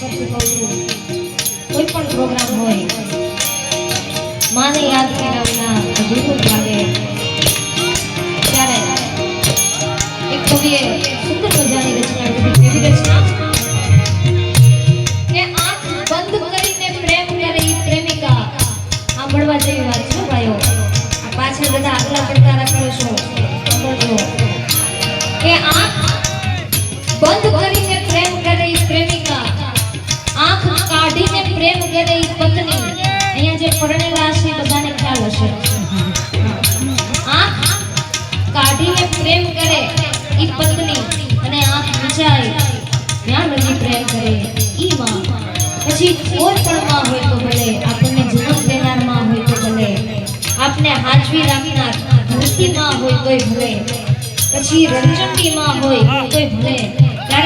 કોઈ કરી આ પાછળ બધા આગલા પડકારા કરો છો. કે આંખ બંધ પ્રેમ કરે ઈ પત્ની. અહીંયા જે પરણેલા હશે બધાને ખ્યાલ હશે. આંખ કાઢીને પ્રેમ કરે એ પત્ની અને આંખ વિચાય ત્યાં નથી પ્રેમ કરે ઈ માં. પછી કોઈ પણ માં હોય તો ભલે, આપણને જન્મ દેનારમાં હોય તો ભલે. આપને હાજવી રાખનાર ધરતી માં હોય તોય ભલે. પછી રંજનની માં હોય તોય ભલે.